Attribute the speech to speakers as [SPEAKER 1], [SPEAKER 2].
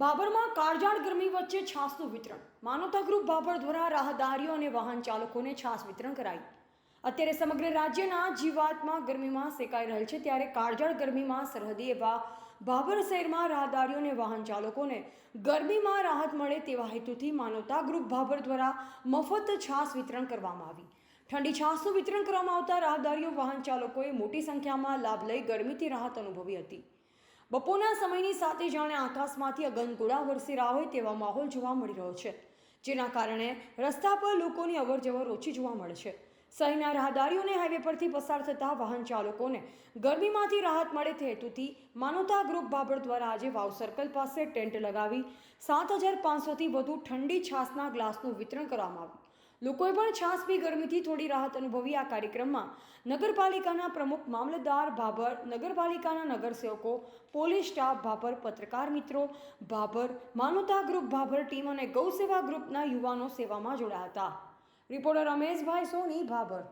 [SPEAKER 1] બાબરમાં કાળજાળ ગરમી વચ્ચે છાસનું વિતરણ. માનવતા ગ્રુપ બાબર દ્વારા રાહદારીઓ અને વાહન ચાલકોને છાસ વિતરણ કરાઈ. અત્યારે સમગ્ર રાજ્યના જીવાતમાં ગરમીમાં શેકાઈ રહેલ છે ત્યારે કાળજાળ ગરમીમાં સરહદી એવા બાબર શહેરમાં રાહદારીઓ અને વાહન ચાલકોને ગરમીમાં રાહત મળે તેવા હેતુથી માનવતા ગ્રુપ બાબર દ્વારા મફત છાસ વિતરણ કરવામાં આવી. ઠંડી છાસનું વિતરણ કરવામાં આવતા રાહદારીઓ વાહન ચાલકોએ મોટી સંખ્યામાં લાભ લઈ ગરમીથી રાહત અનુભવી હતી. બપોરના સમયની સાથે જાણે આકાશમાંથી અગનગોળા વરસી રહ્યા હોય તેવા માહોલ જોવા મળી રહ્યો છે, જેના કારણે રસ્તા પર લોકોની અવરજવર ઓછી જોવા મળે છે. શહેરના રાહદારીઓને હાઈવે પરથી પસાર થતા વાહન ચાલકોને ગરમીમાંથી રાહત મળે તે હેતુથી માનવતા ગ્રુપ બાબર દ્વારા આજે વાવ સર્કલ પાસે ટેન્ટ લગાવી સાત હજાર પાંચસોથી વધુ ઠંડી છાસના ગ્લાસનું વિતરણ કરવામાં આવ્યું. લોકોએ પણ છાસપી ગરમીથી થોડી રાહત અનુભવી આ કાર્યક્રમમાં. નગરપાલિકાના પ્રમુખ મામલતદાર ભાભર, નગરપાલિકાના નગરસેવકો, પોલીસ સ્ટાફ ભાભર, પત્રકાર મિત્રો ભાભર, માનવતા ગ્રુપ ભાભર ટીમ અને ગૌસેવા ગ્રુપના યુવાનો સેવામાં જોડાયા હતા. રિપોર્ટર રમેશભાઈ સોની, ભાભર.